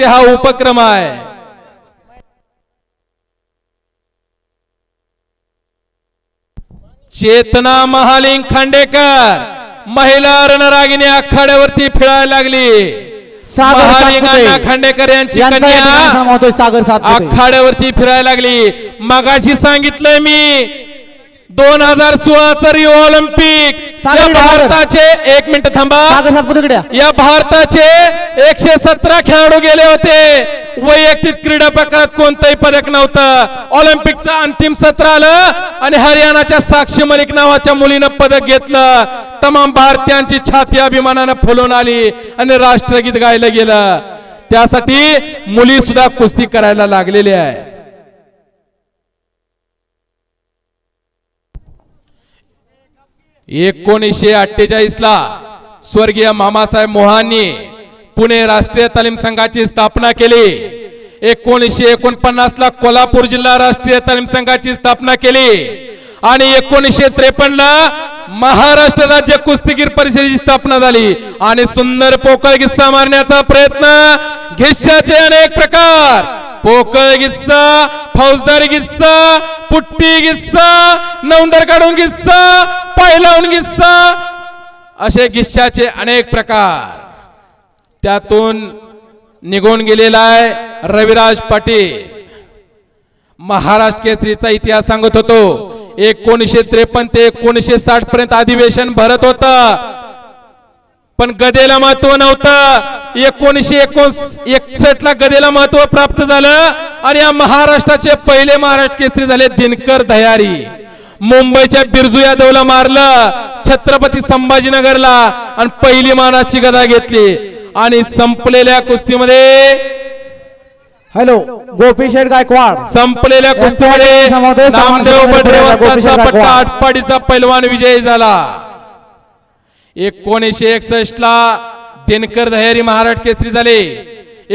हा उपक्रम आहे. चेतना महालिंग खांडेकर महिला रणरागिणी आखाड्यावरती फिरायला लागली. महालिंगांना. खांडेकर यांची कन्या आखाड्यावरती फिरायला लागली. मगाशी सांगितलंय मी दोन हजार सोळा तरी ऑलिम्पिक या. भारताचे एक मिनिट थांबा. या. भारताचे एकशे सतरा खेळाडू गेले होते. वैयक्तिक क्रीडा प्रकारात कोणतंही पदक नव्हतं. ऑलिम्पिकचं अंतिम सत्र आलं आणि हरियाणाच्या साक्षी मलिक नावाच्या मुलीनं पदक घेतलं. तमाम भारतीयांची छाती अभिमानानं फुलून आली आणि राष्ट्रगीत गायलं गेलं. त्यासाठी मुली सुद्धा कुस्ती करायला लागलेल्या आहे. एकोणीसशे अठ्ठेचाळीस ला स्वर्गीय मामासाहेब मोहांनी पुणे राष्ट्रीय तालीम संघाची स्थापना केली. एकोणीसशे एकोणपन्नास ला कोल्हापूर जिल्हा राष्ट्रीय तालीम संघाची स्थापना केली. आणि एकोणीसशे त्रेपन्न ला महाराष्ट्र राज्य कुस्तीगीर परिषदेची स्थापना झाली. आणि सुंदर पोकळ गिस्सा मारण्याचा प्रयत्न घिस्साचे अनेक प्रकार. पोकळ गिस्सा फौजदारी गिस्सा पुट्टी गिस्सा नवंदर काढून गिस्सा पाय गिस्सा असे गिस्साचे अनेक प्रकार. त्यातून निघून गेलेला आहे रविराज पाटील. महाराष्ट्र केसरीचा इतिहास सांगत होतो एकोणीशे त्रेपन्न ते एकोणीशे साठ पर्यंत अधिवेशन भरत होत. पण गदेला महत्त्व नव्हतं. एकोणीशे एकोण एकसठ ला गदेला महत्त्व प्राप्त झालं आणि या महाराष्ट्राचे पहिले महाराष्ट्र केसरी झाले दिनकर दयारी. मुंबईच्या बिरजू यादवला मारलं छत्रपती संभाजीनगरला आणि पहिली मानाची गदा घेतली. आणि संपलेल्या कुस्तीमध्ये हॅलो गोपी शेठ गायकवाड. संपलेल्या कुस्तीमध्ये नामदेव. पट्टा आटपाडीचा पैलवान विजयी झाला. एकोणीसशे एकसष्ट ला दिनकर दहेरी महाराष्ट्र केसरी झाले.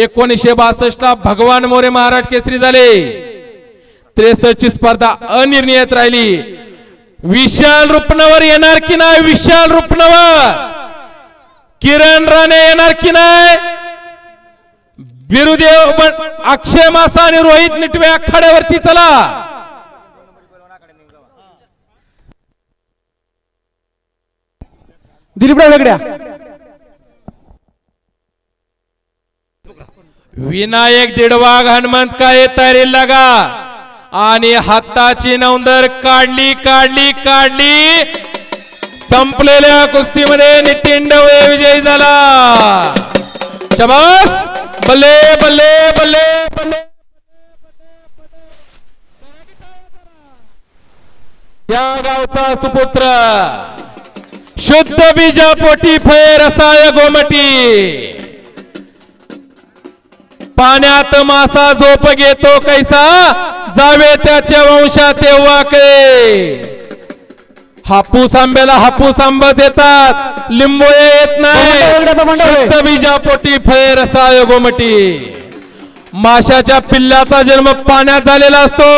एकोणीसशे बासष्ट ला भगवान मोरे महाराष्ट्र केसरी झाले. त्रेसष्ट ची स्पर्धा अनिर्णित राहिली. विशाल रुपनवर येणार की नाही? विशाल रुपनवर. किरण राणे येणार की नाही? बिरुदेव पण अक्षय मासा आणि रोहित निटवे आखाड्यावरती चला. दिलीपराव वेगड्या विनायक दिडवाग हनुमंत काय तयारी लागा. आणि हाताची नवंदर काढली काढली काढली. संपलेल्या कुस्तीमध्ये नितीन डवळे विजयी झाला. शबास. बल्ले बल्ले बल्ले बल्ले. या गावचा सुपुत्र. शुद्ध बीजा पोटी फेर असाय गोमटी. पाण्यात मासा झोप घेतो कैसा? जावे त्याच्या वंशा तेव्हा कळे. हापूस आंब्याला हापूस आंबाच येतात लिंबोळे येत नाही. बबंडा. शुद्ध बीजा पोटी फैर असाय गोमटी. माशाच्या पिल्लाचा जन्म पाण्यात झालेला असतो.